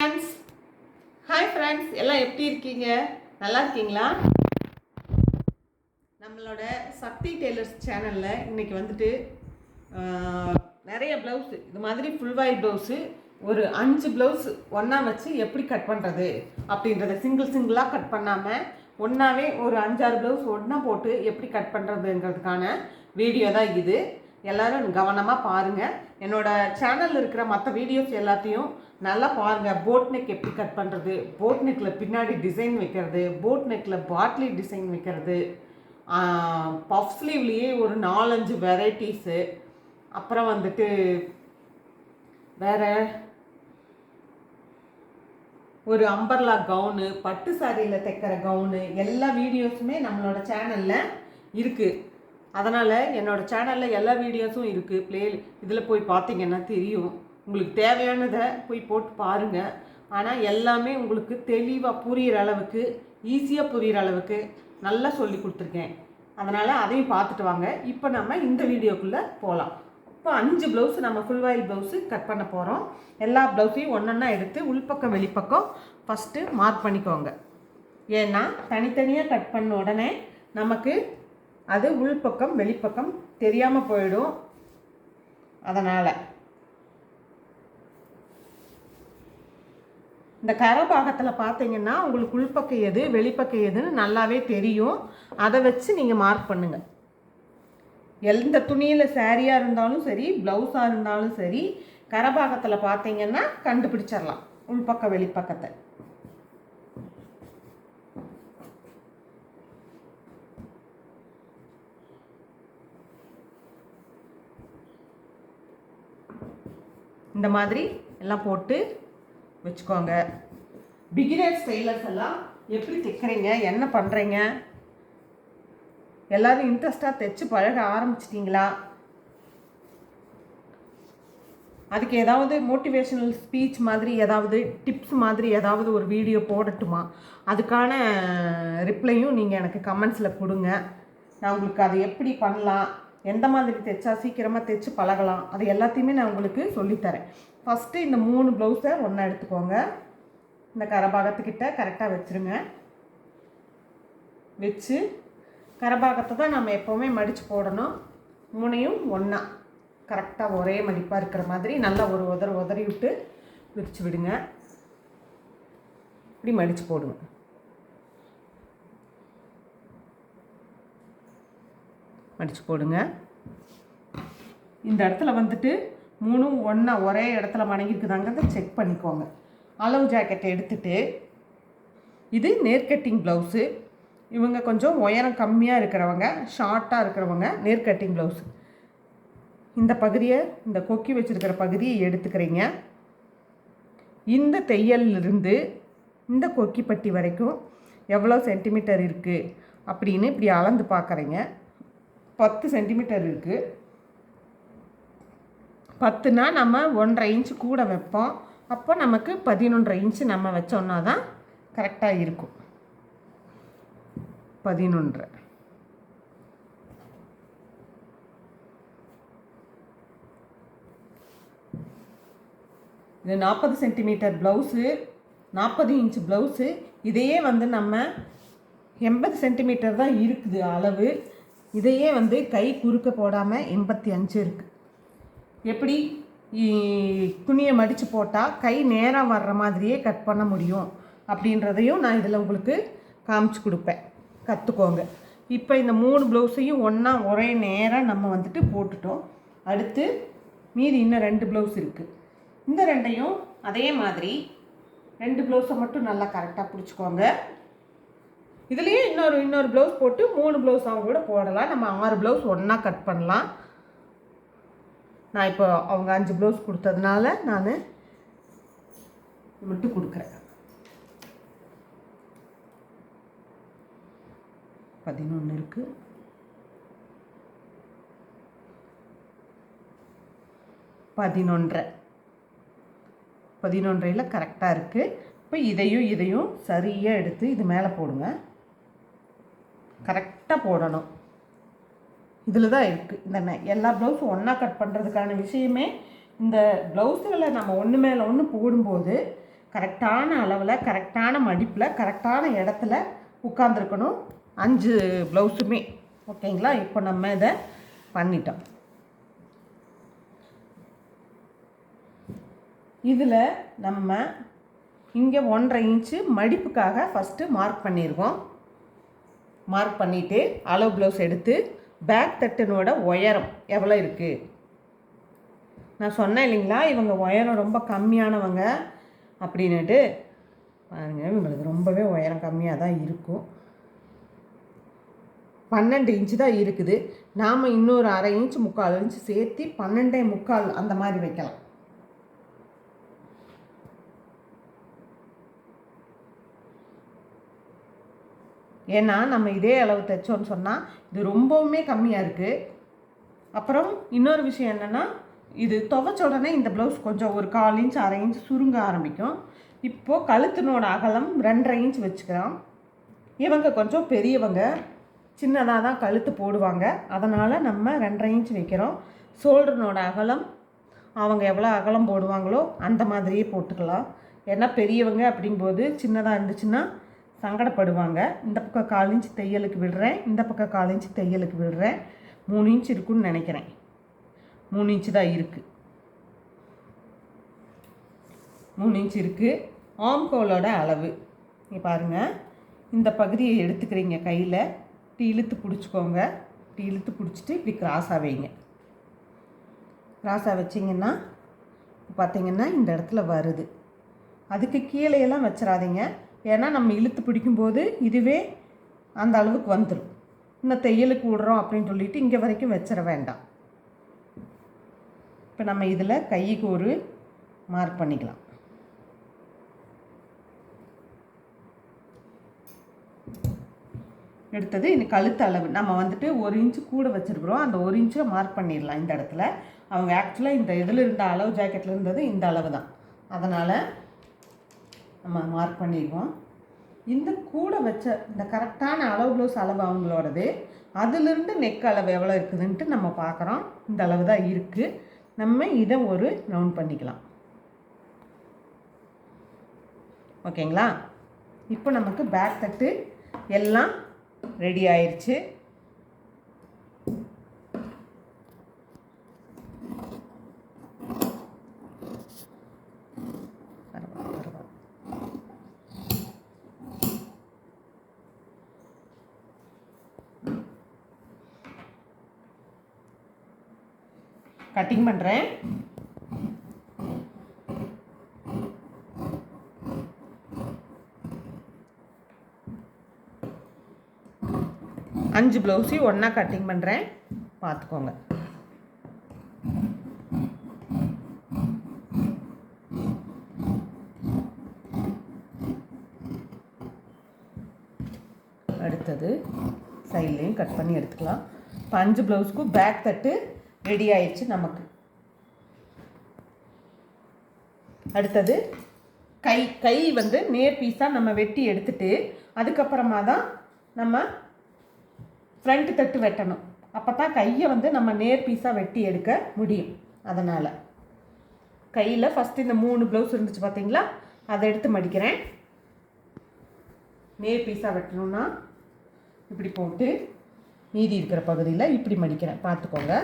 Friends hi friends எல்லாம் எப்படி இருக்கீங்க? நல்லா இருக்கீங்களா? நம்மளோட சக்தி டெய்லர்ஸ் சேனலில் இன்றைக்கி வந்துட்டு நிறைய ப்ளவுஸு இது மாதிரி ஃபுல் வாய் ப்ளவுஸு ஒரு அஞ்சு ப்ளவுஸ் ஒன்றா வச்சு எப்படி கட் பண்ணுறது அப்படின்றத சிங்கிள் சிங்கிளாக கட் பண்ணாமல் ஒன்றாவே ஒரு அஞ்சாறு ப்ளவுஸ் ஒன்றா போட்டு எப்படி கட் பண்ணுறதுங்கிறதுக்கான வீடியோ தான் இது. எல்லாரும் கவனமாக பாருங்கள் என்னோடய சேனலில் இருக்கிற மற்ற வீடியோஸ் எல்லாத்தையும் நல்லா பாருங்கள் போட் நெக் எப்படி கட் பண்ணுறது போட் நெக்கில் பின்னாடி டிசைன் வைக்கிறது. போட் நெக்கில் பாட்லி டிசைன் வைக்கிறது. பஃப் ஸ்லீவ்லேயே ஒரு நாலஞ்சு வெரைட்டிஸு அப்புறம் வந்துட்டு வேறு ஒரு அம்பர்லா கவுனு பட்டு சாரியில் தைக்கிற கவுனு எல்லா வீடியோஸுமே நம்மளோட சேனலில் இருக்குது அதனால் என்னோட சேனலில் எல்லா வீடியோஸும் இருக்குது ப்ளே இதில் போய் பார்த்தீங்கன்னா தெரியும். உங்களுக்கு தேவையானதை போய் போட்டு பாருங்கள் ஆனால் எல்லாமே உங்களுக்கு தெளிவாக புரிகிற அளவுக்கு ஈஸியாக புரிகிற அளவுக்கு நல்லா சொல்லி கொடுத்துருக்கேன். அதனால் அதையும் பார்த்துட்டு வாங்க. இப்போ நம்ம இந்த வீடியோக்குள்ளே போகலாம் இப்போ அஞ்சு ப்ளவுஸ் நம்ம ஃபுல் வாயில் ப்ளவுஸு கட் பண்ண போகிறோம் எல்லா ப்ளவுஸையும் ஒன்றொன்னா எடுத்து உள்பக்கம் வெளிப்பக்கம் ஃபஸ்ட்டு மார்க் பண்ணிக்கோங்க. ஏன்னா தனித்தனியாக கட் பண்ண உடனே நமக்கு அது உள்பக்கம் வெளிப்பக்கம் தெரியாமல் போயிடும். அதனால் இந்த கரை பாகத்தில் பார்த்தீங்கன்னா உங்களுக்கு உள்பக்கம் எது வெளிப்பக்கம் எதுன்னு நல்லாவே தெரியும். அதை வச்சு நீங்கள் மார்க் பண்ணுங்கள் எந்த துணியில் சேரீயாக இருந்தாலும் சரி ப்ளவுஸாக இருந்தாலும் சரி கரபாகத்தில் பார்த்தீங்கன்னா கண்டுபிடிச்சிடலாம். உள்பக்க வெளிப்பக்கத்தை. இந்த மாதிரி எல்லாம் போட்டு வச்சுக்கோங்க. பிகினர் ஸ்டைலர்ஸ் எல்லாம் எப்படி தைக்கிறீங்க என்ன பண்ணுறீங்க எல்லாரும் இன்ட்ரெஸ்டாக தைச்சி பழக ஆரம்பிச்சிட்டிங்களா? அதுக்கு ஏதாவது மோட்டிவேஷனல் ஸ்பீச் மாதிரி ஏதாவது டிப்ஸ் மாதிரி ஏதாவது ஒரு வீடியோ போடட்டுமா? அதுக்கான ரிப்ளையும் நீங்கள் எனக்கு கமெண்ட்ஸில் கொடுங்க. நான் உங்களுக்கு அதை எப்படி பண்ணலாம்? எந்த மாதிரி தைச்சா சீக்கிரமாக தைச்சு பழகலாம்? அது எல்லாத்தையுமே நான் உங்களுக்கு சொல்லித்தரேன். ஃபஸ்ட்டு இந்த மூணு ப்ளவுஸை ஒன்றா எடுத்துக்கோங்க. இந்த கரபாகத்துக்கிட்ட கரெக்டாக வச்சுருங்க. வச்சு கரபாகத்தை தான் நம்ம எப்போவுமே மடித்து போடணும். மூணையும் ஒன்றா கரெக்டாக ஒரே மடிப்பாக இருக்கிற மாதிரி நல்லா ஒரு உதற உதறி விட்டு விரித்து விடுங்க. இப்படி மடித்து போடுங்க. மடித்து போடுங்க. இந்த இடத்துல வந்துட்டு மூணும் ஒன்றா ஒரே இடத்துல மணங்கிருக்குதாங்கிறத செக் பண்ணிக்கோங்க. அளவு ஜாக்கெட்டை எடுத்துட்டு இது நேர்கட்டிங் ப்ளவுஸு இவங்க கொஞ்சம் உயரம் கம்மியாக இருக்கிறவங்க ஷார்ட்டாக இருக்கிறவங்க நேர்கட்டிங் ப்ளவுஸு இந்த பகுதியை இந்த கொக்கி வச்சுருக்கிற பகுதியை எடுத்துக்கிறீங்க. இந்த தையல்லிருந்து இந்த கொக்கிப்பட்டி வரைக்கும் எவ்வளோ சென்டிமீட்டர் இருக்குது அப்படின்னு இப்படி அளந்து பார்க்குறீங்க. பத்து சென்டிமீட்டர் இருக்குது பத்துனா நம்ம ஒன்றரை இன்ச்சு கூட வைப்போம். அப்போ நமக்கு பதினொன்றரை இன்ச்சு நம்ம வச்சோன்னா தான் கரெக்டாக இருக்கும். பதினொன்று இது நாற்பது சென்டிமீட்டர் ப்ளவுஸு நாற்பது இன்ச் ப்ளவுஸு இதையே வந்து நம்ம எண்பது சென்டிமீட்டர் தான் இருக்குது அளவு. இதையே வந்து கை குறுக்க போடாமல் எண்பத்தி அஞ்சு இருக்குது எப்படி? துணியை மடித்து போட்டால் கை நேராக வர்ற மாதிரியே கட் பண்ண முடியும். அப்படின்றதையும் நான் இதில் உங்களுக்கு காமிச்சு கொடுப்பேன். கற்றுக்கோங்க இப்போ இந்த மூணு ப்ளவுஸையும் ஒன்றா ஒரே நேராக நம்ம வந்துட்டு போட்டுட்டோம். அடுத்து மீதி இன்னும் ரெண்டு ப்ளவுஸ் இருக்குது இந்த ரெண்டையும் அதே மாதிரி ரெண்டு ப்ளவுஸை மட்டும் நல்லா கரெக்டாக பிடிச்சிக்கோங்க. இதுலேயே இன்னொரு இன்னொரு ப்ளவுஸ் போட்டு மூணு ப்ளவுஸாக கூட போடலாம். நம்ம ஆறு ப்ளவுஸ் ஒன்றா கட் பண்ணலாம். நான் இப்போ அவங்க அஞ்சு ப்ளவுஸ் கொடுத்ததுனால நான் மட்டும் கொடுக்குறேன். பதினொன்று இருக்குது பதினொன்றரை. பதினொன்றையில் கரெக்டாக இருக்குது இப்போ இதையும் இதையும் சரியாக எடுத்து இது மேலே போடுங்க. கரெக்டாக போடணும். இதில் தான் இருக்குது இந்த எல்லா ப்ளவுஸும் ஒன்றா கட் பண்ணுறதுக்கான விஷயமே இந்த ப்ளவுஸுகளை நம்ம ஒன்று மேலே ஒன்று போடும்போது கரெக்டான அளவில் கரெக்டான மடிப்பில் கரெக்டான இடத்துல உட்காந்துருக்கணும் அஞ்சு ப்ளவுஸுமே ஓகேங்களா இப்போ நம்ம இதை பண்ணிட்டோம். இதில் நம்ம இங்கே ஒன்றரை இன்ச்சு மடிப்புக்காக ஃபஸ்ட்டு மார்க் பண்ணியிருக்கோம் மார்க் பண்ணிவிட்டு அளவு ப்ளவுஸ் எடுத்து பேக் தட்டினோட உயரம் எவ்வளோ இருக்குது நான் சொன்னேன் இல்லைங்களா இவங்க உயரம் ரொம்ப கம்மியானவங்க அப்படின்னுட்டு. பாருங்க இவங்களுக்கு ரொம்பவே உயரம் கம்மியாக தான் இருக்கும். பன்னெண்டு இன்ச்சு தான் இருக்குது. நாம் இன்னொரு அரை இன்ச்சு முக்கால் இன்ச்சு சேர்த்து பன்னெண்டே முக்கால் அந்த மாதிரி வைக்கலாம். ஏன்னா நம்ம இதே அளவு தைச்சோன்னு சொன்னால் இது ரொம்பவுமே கம்மியாக இருக்குது அப்புறம் இன்னொரு விஷயம் என்னென்னா இது துவைச்ச உடனே இந்த ப்ளவுஸ் கொஞ்சம் ஒரு கால் இன்ச் அரை இன்ச் சுருங்க ஆரம்பிக்கும். இப்போது கழுத்தினோட அகலம் ரெண்டரை இன்ச் வச்சுக்கிறோம் இவங்க கொஞ்சம் பெரியவங்க சின்னதாக தான் கழுத்து போடுவாங்க. அதனால் நம்ம ரெண்டரை இன்ச் வைக்கிறோம். ஷோல்டர்னோட அகலம் அவங்க எவ்வளோ அகலம் போடுவாங்களோ அந்த மாதிரியே போட்டுக்கலாம். ஏன்னா பெரியவங்க அப்படிங்கும்போது சின்னதாக இருந்துச்சுன்னா சங்கடப்படுவாங்க. இந்த பக்கம் கால் இன்ச் தையலுக்கு விடுறேன். இந்த பக்கம் கால் இன்ச் தையலுக்கு விடுறேன். மூணு இன்ச் இருக்குன்னு நினைக்கிறேன். மூணு இன்ச்சு தான் இருக்குது மூணு இன்ச் இருக்குது ஆம்கோலோட அளவு. இங்கே பாருங்கள் இந்த பகுதியை எடுத்துக்கிறீங்க கையில். டீ இழுத்து பிடிச்சிக்கோங்க. டீ இழுத்து பிடிச்சிட்டு இப்படி கிராஸாக வைங்க. கிராஸாக வச்சிங்கன்னா பார்த்தீங்கன்னா இந்த இடத்துல வருது. அதுக்கு கீழேயெல்லாம் வச்சிடாதீங்க. ஏன்னா நம்ம இழுத்து பிடிக்கும்போது இதுவே அந்த அளவுக்கு வந்துடும் இன்னும் தையலுக்கு விடுறோம் அப்படின்னு சொல்லிட்டு இங்கே வரைக்கும் வச்சிட வேண்டாம். இப்போ நம்ம இதில் கைக்கு ஒரு மார்க் பண்ணிக்கலாம். எடுத்தது இந்த கழுத்து அளவு. நம்ம வந்துட்டு ஒரு இன்ச்சு கூட வச்சுருக்குறோம். அந்த ஒரு இன்ச்சை மார்க் பண்ணிடலாம் இந்த இடத்துல. அவங்க ஆக்சுவலாக இந்த இதில் இருந்த அளவு ஜாக்கெட்டில் இருந்தது இந்த அளவு தான் அதனால் நம்ம மார்க் பண்ணிடுவோம். இந்த கூட வச்ச இந்த கரெக்டான அளவு ப்ளவுஸ் அளவு அவங்களோடது அதிலிருந்து நெக் அளவு எவ்வளோ இருக்குதுன்ட்டு நம்ம பார்க்குறோம். இந்த அளவு தான் இருக்குது நம்ம இதை ஒரு ரவுண்ட் பண்ணிக்கலாம். ஓகேங்களா இப்போ நமக்கு பேக் தட்டு எல்லாம் ரெடி ஆயிடுச்சு கட்டிங் பண்ணுறேன் அஞ்சு ப்ளவுஸையும் ஒன்றா கட்டிங் பண்ணுறேன் பார்த்துக்கோங்க அடுத்தது சைட்லேயும் கட் பண்ணி எடுத்துக்கலாம். இப்போ அஞ்சு ப்ளவுஸ்க்கும் பேக் தட்டு ரெடி ஆயிடுச்சு நமக்கு. அடுத்தது கை கை வந்து நேர் பீஸாக நம்ம வெட்டி எடுத்துட்டு அதுக்கப்புறமா தான் நம்ம ஃப்ரண்ட் தட்டு வெட்டணும். அப்போ தான் கையை வந்து நம்ம நேர் பீஸாக வெட்டி எடுக்க முடியும். அதனால். கையில் ஃபஸ்ட்டு இந்த மூணு ப்ளவுஸ் இருந்துச்சு பார்த்தீங்களா அதை எடுத்து மடிக்கிறேன். நேர் பீஸாக வெட்டணும்னா இப்படி போட்டு மீதி இருக்கிற பகுதியில் இப்படி மடிக்கிறேன். பார்த்துக்கோங்க.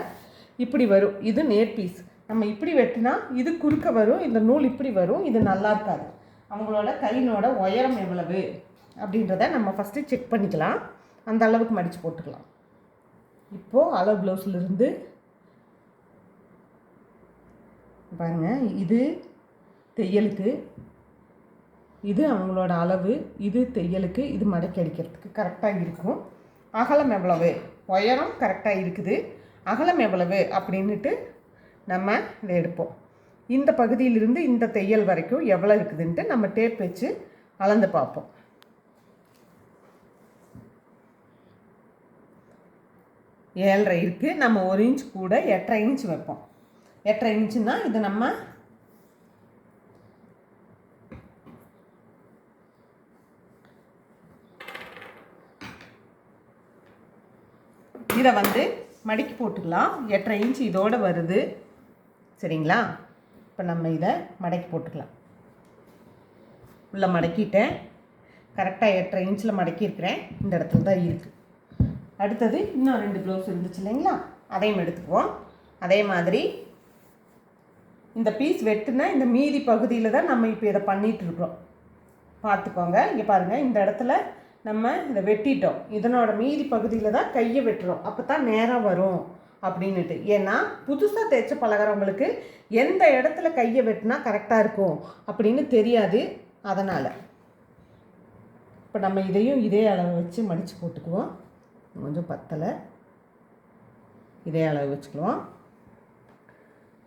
இப்படி வரும் இது நேர் பீஸ் நம்ம இப்படி வெட்டினா இது குறுக்க வரும் இந்த நூல் இப்படி வரும் இது நல்லா இருக்காது. அவங்களோட கையினோட உயரம் எவ்வளவு அப்படின்றத நம்ம ஃபஸ்ட்டு செக் பண்ணிக்கலாம். அந்த அளவுக்கு மடித்து போட்டுக்கலாம். இப்போது அளவு ப்ளவுஸ்லேருந்து பாருங்கள் இது தையலுக்கு இது அவங்களோட அளவு இது தையலுக்கு இது மடக்கி அடிக்கிறதுக்கு கரெக்டாக இருக்கும். அகலம் எவ்வளவு? உயரம் கரெக்டாக இருக்குது. அகலம் எவ்வளவு அப்படின்னுட்டு நம்ம இதை எடுப்போம். இந்த பகுதியிலிருந்து இந்த தையல் வரைக்கும் எவ்வளோ இருக்குதுன்ட்டு நம்ம டேப் வச்சு அளந்து பார்ப்போம். ஏழரை இருக்குது நம்ம ஒரு இன்ச் கூட எட்டரை இன்ச் வைப்போம். எட்டரை இன்ச்சுன்னா இது நம்ம இதை வந்து மடக்கி போட்டுக்கலாம். எட்டரை இன்ச் இதோடு வருது. சரிங்களா? இப்போ நம்ம இதை மடக்கி போட்டுக்கலாம். உள்ளே மடக்கிட்டேன். கரெக்டாக எட்டரை இன்ச்சில் மடக்கியிருக்கிறேன். இந்த இடத்துல தான் இருக்குது அடுத்தது இன்னும் ரெண்டு ப்ளவுஸ் இருந்துச்சு இல்லைங்களா? அதையும் எடுத்துக்குவோம். அதே மாதிரி இந்த பீஸ் வெட்டுனா இந்த மீதி பகுதியில் தான் நம்ம இப்போ இதை பண்ணிகிட்ருக்குறோம் பார்த்துக்கோங்க. இங்கே பாருங்கள் இந்த இடத்துல நம்ம இதை வெட்டிட்டோம். இதனோட மீதி பகுதியில் தான் கையை வெட்டுறோம். அப்போ தான் நேரம் வரும் அப்படின்னுட்டு. ஏன்னா புதுசாக தைச்ச பழகிறவங்களுக்கு எந்த இடத்துல கையை வெட்டினா கரெக்டாக இருக்கும் அப்படின்னு தெரியாது. அதனால் இப்போ நம்ம இதையும் இதே அளவு வச்சு மடித்து போட்டுக்குவோம். கொஞ்சம் பத்தலை. இதே அளவு வச்சுக்குவோம்.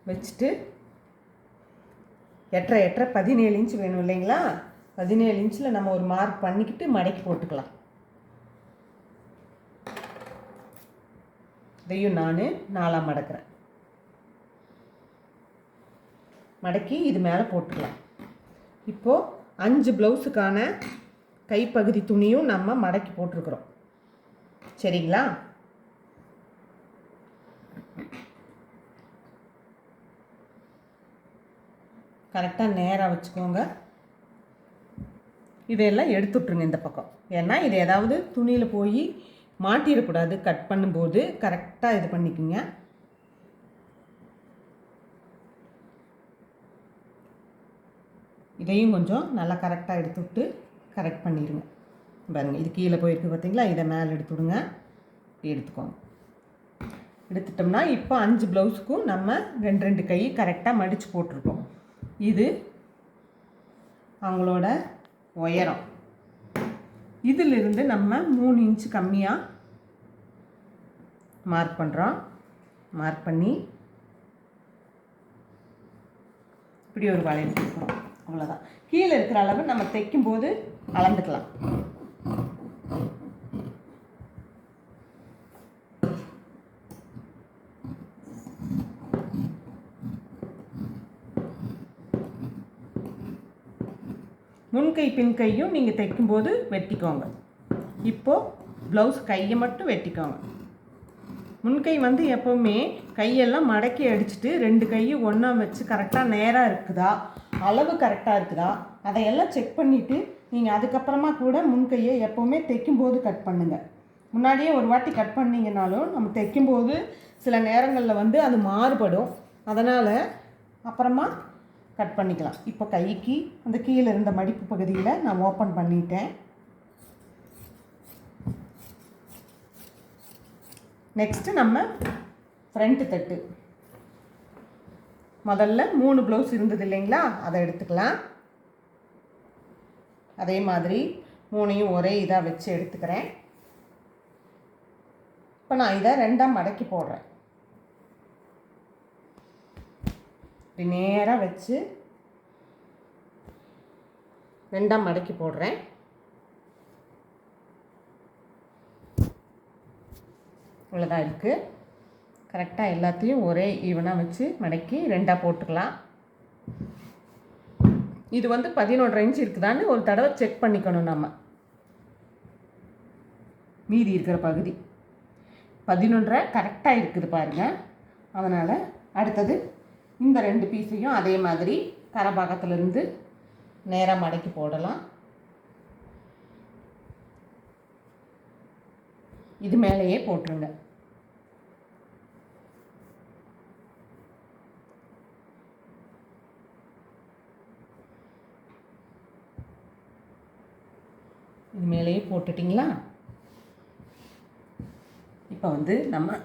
வச்சுட்டு எட்டரை எட்டரை பதினேழு இன்ச் வேணும் இல்லைங்களா? பதினேழு இன்ச்சில் நம்ம ஒரு மார்க் பண்ணிக்கிட்டு மடக்கி போட்டுக்கலாம். இதையும் நான் நாலாக மடக்கிறேன். மடக்கி இது மேலே போட்டுக்கலாம். இப்போது அஞ்சு ப்ளவுஸுக்கான கைப்பகுதி துணியும் நம்ம மடக்கி போட்டிருக்கிறோம். சரிங்களா? கரெக்டாக நேராக வச்சுக்கோங்க. இதையெல்லாம் எடுத்துட்ருங்க இந்த பக்கம். ஏன்னா இது ஏதாவது துணியில் போய் மாட்டிடக்கூடாது. கட் பண்ணும்போது கரெக்டாக இது பண்ணிக்கோங்க. இதையும் கொஞ்சம் நல்லா கரெக்டாக எடுத்து விட்டு கரெக்ட் பண்ணிடுங்க. பாருங்க இது கீழே போயிருக்கு பார்த்தீங்களா? இதை மேலே எடுத்து விடுங்க எடுத்துக்கோங்க. எடுத்துட்டோம்னா இப்போ அஞ்சு ப்ளவுஸுக்கும் நம்ம ரெண்டு ரெண்டு கை கரெக்டாக மடித்து போட்டிருக்கோம். இது அவங்களோட உயரம். இதிலிருந்து நம்ம மூணு இன்ச்சு கம்மியாக மார்க் பண்ணுறோம் மார்க் பண்ணி இப்படி ஒரு வளையல் கொடுக்குறோம் அவ்வளோதான் கீழே இருக்கிற அளவு நம்ம தைக்கும்போது அளந்துக்கலாம். முன்கை பின்கையும் நீங்கள் தைக்கும்போது வெட்டிக்கோங்க. இப்போது ப்ளவுஸ் கையை மட்டும் வெட்டிக்கோங்க. முன்கை வந்து எப்போவுமே கையெல்லாம் மடக்கி அடிச்சுட்டு ரெண்டு கையும் ஒன்றா வச்சு கரெக்டாக நேராக இருக்குதா? அளவு கரெக்டாக இருக்குதா? அதையெல்லாம் செக் பண்ணிவிட்டு நீங்கள் அதுக்கப்புறமா கூட முன்கையை எப்போவுமே தைக்கும்போது கட் பண்ணுங்கள் முன்னாடியே ஒரு வாட்டி கட் பண்ணிங்கனாலும் நம்ம தைக்கும்போது சில நேரங்களில் வந்து அது மாறுபடும். அதனால் அப்புறமா கட் பண்ணிக்கலாம். இப்போ கைக்கு அந்த கீழே இருந்த மடிப்பு பகுதியில் நான் ஓப்பன் பண்ணிட்டேன். நெக்ஸ்ட்டு நம்ம ஃப்ரண்ட்டு தட்டு. முதல்ல மூணு ப்ளவுஸ் இருந்தது இல்லைங்களா? அதை எடுத்துக்கலாம். அதே மாதிரி மூணையும் ஒரே இதாக வச்சு எடுத்துக்கிறேன். இப்போ நான் இதை ரெண்டாக மடக்கி போடுறேன். இப்படி நேராக வச்சு ரெண்டாக மடக்கி போடுறேன். இவ்வளோதான் இருக்குது கரெக்டாக எல்லாத்தையும் ஒரே ஈவனாக வச்சு மடக்கி ரெண்டாக போட்டுக்கலாம். இது வந்து பதினொன்றரை இன்ச் இருக்குதான்னு ஒரு தடவை செக் பண்ணிக்கணும் நம்ம. மீதி இருக்கிற பகுதி. பதினொன்றரை கரெக்டாக இருக்குது பாருங்கள் அதனால் அடுத்தது இந்த ரெண்டு பீஸையும் அதே மாதிரி கரபாகத்துலேருந்து நேராக மடக்கி போடலாம். இது மேலேயே போட்டுருங்க. இது மேலேயே போட்டுட்டிங்களா? இப்போ வந்து நம்ம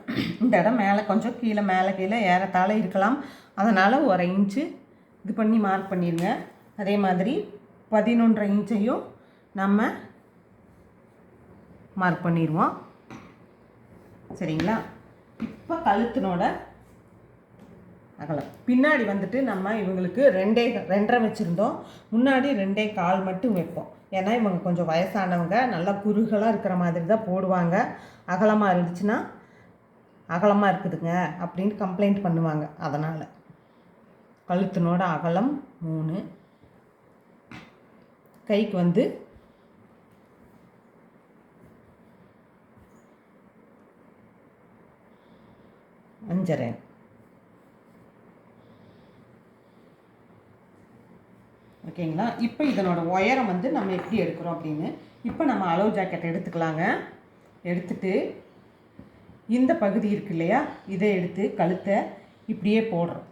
இந்த இடம் மேலே கொஞ்சம் கீழே மேலே கீழே ஏறத்தாழ இருக்கலாம். அதனால் ஒரு இன்ச்சு இது பண்ணி மார்க் பண்ணிடுங்க அதே மாதிரி பதினொன்றரை இன்ச்சையும் நம்ம மார்க் பண்ணிடுவோம் சரிங்களா? இப்போ கழுத்தினோட அகலம். பின்னாடி வந்துட்டு நம்ம இவங்களுக்கு ரெண்டே ரெண்டரை வச்சுருந்தோம். முன்னாடி ரெண்டே கால் மட்டும் வைப்போம். ஏன்னா இவங்க கொஞ்சம் வயசானவங்க நல்லா குறுகலாக இருக்கிற மாதிரி தான் போடுவாங்க. அகலமாக இருந்துச்சுன்னா அகலமாக இருக்குதுங்க அப்படின்னு கம்ப்ளைண்ட் பண்ணுவாங்க. அதனால் கழுத்தினோட அகலம் மூணு. கைக்கு வந்து அஞ்சரை. ஓகேங்களா இப்போ இதனோட உயரம் வந்து நம்ம எப்படி எடுக்கிறோம் அப்படின்னு இப்போ நம்ம அலோ ஜாக்கெட் எடுத்துக்கலாங்க. எடுத்துட்டு இந்த பகுதி இருக்கு இல்லையா? இதை எடுத்து கழுத்தை இப்படியே போடுறோம்.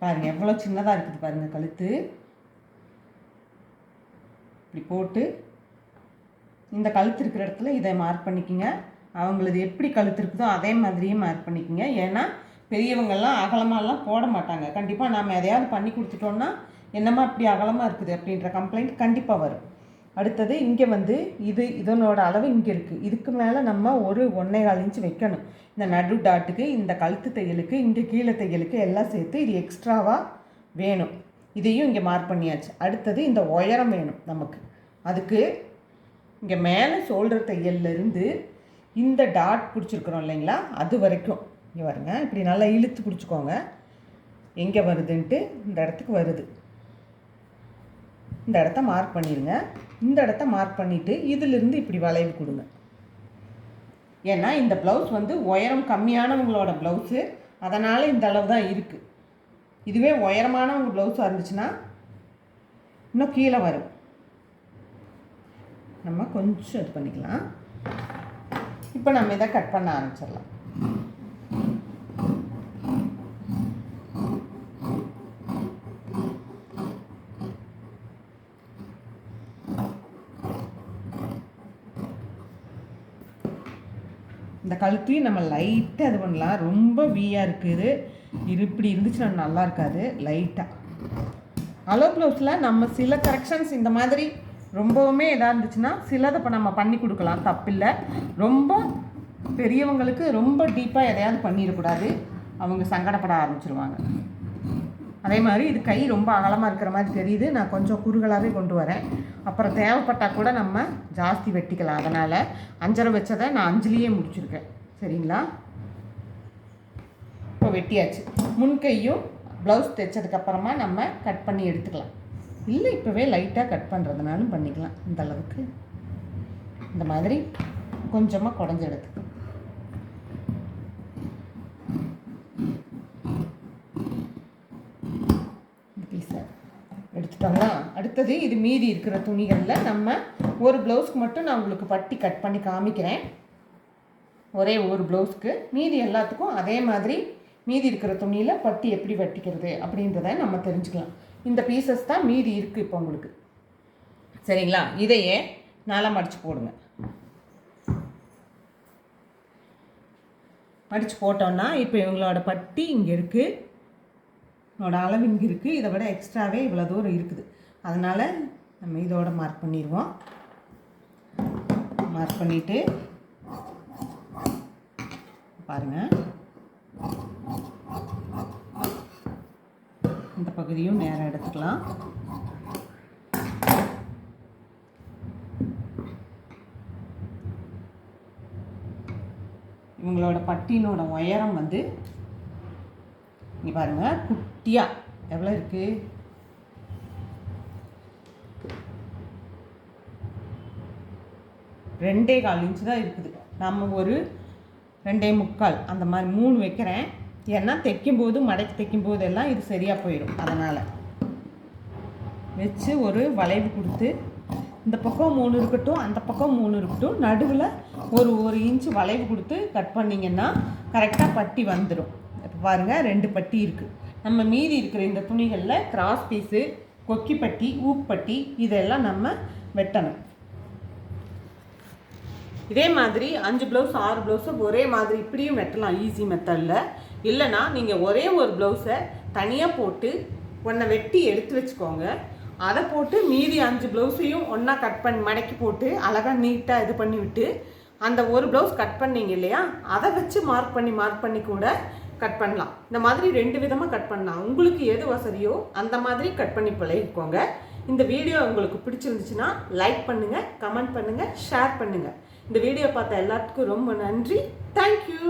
பாருங்க எவ்வளோ சின்னதாக இருக்குது பாருங்க கழுத்து. இப்படி போட்டு இந்த கழுத்து இருக்கிற இடத்துல இதை மார்க் பண்ணிக்கோங்க. அவங்களது எப்படி கழுத்து இருக்குதோ அதே மாதிரியே மார்க் பண்ணிக்கோங்க. ஏன்னா பெரியவங்கள்லாம் அகலமாலாம் போட மாட்டாங்க. கண்டிப்பாக நாம் எதையாவது பண்ணி கொடுத்துட்டோம்னா என்னம்மா இப்படி அகலமாக இருக்குது அப்படின்ற கம்ப்ளைண்ட் கண்டிப்பாக வரும். அடுத்தது இங்கே வந்து இது இதனோட அளவு இங்கே இருக்குது இதுக்கு மேலே நம்ம ஒரு ஒன்றே கால் இன்ச்சு வைக்கணும். இந்த நடு டாட்டுக்கு இந்த கழுத்து தையலுக்கு இங்கே கீழே தையலுக்கு எல்லாம் சேர்த்து இது எக்ஸ்ட்ராவாக வேணும். இதையும் இங்கே மார்க் பண்ணியாச்சு. அடுத்தது இந்த உயரம் வேணும் நமக்கு. அதுக்கு இங்கே மேலே ஷோல்டர் தையல்லேருந்து இந்த டாட் பிடிச்சிருக்கிறோம் இல்லைங்களா? அது வரைக்கும். இங்கே வருங்க இப்படி நல்லா இழுத்து பிடிச்சிக்கோங்க. எங்கே வருதுன்ட்டு இந்த இடத்துக்கு வருது. இந்த இடத்த மார்க் பண்ணிடுங்க இந்த இடத்த மார்க் பண்ணிவிட்டு இதிலிருந்து இப்படி வளைவு கொடுங்க. ஏன்னா இந்த ப்ளவுஸ் வந்து உயரம் கம்மியானவங்களோட ப்ளவுஸு அதனால் இந்த அளவு தான் இருக்குது இதுவே உயரமானவங்க ப்ளவுஸாக இருந்துச்சுன்னா இன்னும் கீழே வரும். நம்ம கொஞ்சம் இது பண்ணிக்கலாம். இப்போ நம்ம இதை கட் பண்ண ஆரம்பிச்சிடலாம். இந்த கழுத்தையும் நம்ம லைட்டாக இது பண்ணலாம். ரொம்ப வீயாக இருக்குது. இது இப்படி இருந்துச்சுன்னா நல்லா இருக்காது. லைட்டாக அலோ ப்ளவுஸில் நம்ம சில கரெக்ஷன்ஸ் இந்த மாதிரி ரொம்பவுமே இதாக இருந்துச்சுன்னா சிலதை இப்போ நம்ம பண்ணி கொடுக்கலாம். தப்பில்லை. ரொம்ப பெரியவங்களுக்கு ரொம்ப டீப்பாக எதையாவது பண்ணிடக்கூடாது. அவங்க சங்கடப்பட ஆரம்பிச்சிருவாங்க. அதே மாதிரி இது கை ரொம்ப அகலமாக இருக்கிற மாதிரி தெரியுது. நான் கொஞ்சம் குறுகலாகவே கொண்டு வரேன். அப்புறம் தேவைப்பட்டால் கூட நம்ம ஜாஸ்தி வெட்டிக்கலாம். அதனால் அஞ்சரை வச்சதை நான் அஞ்சுலேயே முடிச்சிருக்கேன். சரிங்களா? இப்போ வெட்டியாச்சு. முன்கையும் ப்ளவுஸ் தைச்சதுக்கப்புறமா நம்ம கட் பண்ணி எடுத்துக்கலாம். இல்லை இப்போவே லைட்டாக கட் பண்ணுறதுனாலும் பண்ணிக்கலாம். இந்த அளவுக்கு. இந்த மாதிரி கொஞ்சமாக குடஞ்சி எடுத்து பீஸை எடுத்துட்டோங்களா அடுத்தது இது மீதி இருக்கிற துணிகளில் நம்ம ஒரு ப்ளவுஸ்க்கு மட்டும் நான் உங்களுக்கு பட்டி கட் பண்ணி காமிக்கிறேன். ஒரே ஒரு ப்ளவுஸ்க்கு மீதி எல்லாத்துக்கும் அதே மாதிரி மீதி இருக்கிற துணியில் பட்டி எப்படி வெட்டிக்கிறது அப்படின்றத நம்ம தெரிஞ்சுக்கலாம். இந்த பீசஸ் தான் மீதி இருக்குது இப்போ உங்களுக்கு. சரிங்களா? இதையே நாளாக மடித்து போடுங்க. மடித்து போட்டோன்னா இப்போ இவங்களோட பட்டி இங்கே இருக்குது என்னோடய அளவு இங்கே இருக்குது இதை விட எக்ஸ்ட்ராவே இவ்வளோ தூரம் இருக்குது. அதனால் நம்ம இதோட மார்க் பண்ணிடுவோம் மார்க் பண்ணிவிட்டு பாருங்கள் இந்த பகுதியும் நேரம் எடுத்துக்கலாம். இவங்களோட பட்டினோட உயரம் வந்து இங்கே பாருங்கள் குட்டியாக எவ்வளோ இருக்குது ரெண்டே கால் இன்ச்சு தான் இருக்குது. நம்ம ஒரு ரெண்டே முக்கால் அந்த மாதிரி மூணு வைக்கிறேன். ஏன்னா தைக்கும்போது மடக்கி தைக்கும்போது எல்லாம் இது சரியாக போயிடும் அதனால் வச்சு ஒரு வளைவு கொடுத்து இந்த பக்கம் மூணு இருக்கட்டும் அந்த பக்கம் மூணு இருக்கட்டும் நடுவில் ஒரு ஒரு இன்ச்சு வளைவு கொடுத்து கட் பண்ணிங்கன்னா கரெக்டாக பட்டி வந்துடும் இப்போ பாருங்கள் ரெண்டு பட்டி இருக்குது நம்ம மீதி இருக்கிற இந்த துணிகளில் கிராஸ் பீஸு கொக்கி பட்டி ஊப்பட்டி இதெல்லாம் நம்ம வெட்டணும். இதே மாதிரி அஞ்சு ப்ளவுஸ் ஆறு ப்ளவுஸை ஒரே மாதிரி இப்படியும் வெட்டலாம் ஈஸி மெத்தடில் இல்லைனா நீங்கள் ஒரே ஒரு ப்ளவுஸை தனியாக போட்டு ஒன்றை வெட்டி எடுத்து வச்சுக்கோங்க. அதை போட்டு மீதி அஞ்சு ப்ளவுஸையும் ஒன்றா கட் பண்ணி மடக்கி போட்டு அழகாக நீட்டாக இது பண்ணிவிட்டு அந்த ஒரு ப்ளவுஸ் கட் பண்ணீங்க இல்லையா அதை வச்சு மார்க் பண்ணி மார்க் பண்ணி கூட கட் பண்ணலாம். இந்த மாதிரி ரெண்டு விதமாக கட் பண்ணலாம். உங்களுக்கு எது வசதியோ அந்த மாதிரி கட் பண்ணி பழகிக்கோங்க. இந்த வீடியோ உங்களுக்கு பிடிச்சிருந்துச்சுன்னா லைக் பண்ணுங்கள் கமெண்ட் பண்ணுங்கள் ஷேர் பண்ணுங்கள் இந்த வீடியோ பார்த்த எல்லாத்துக்கும் ரொம்ப நன்றி. தேங்க்யூ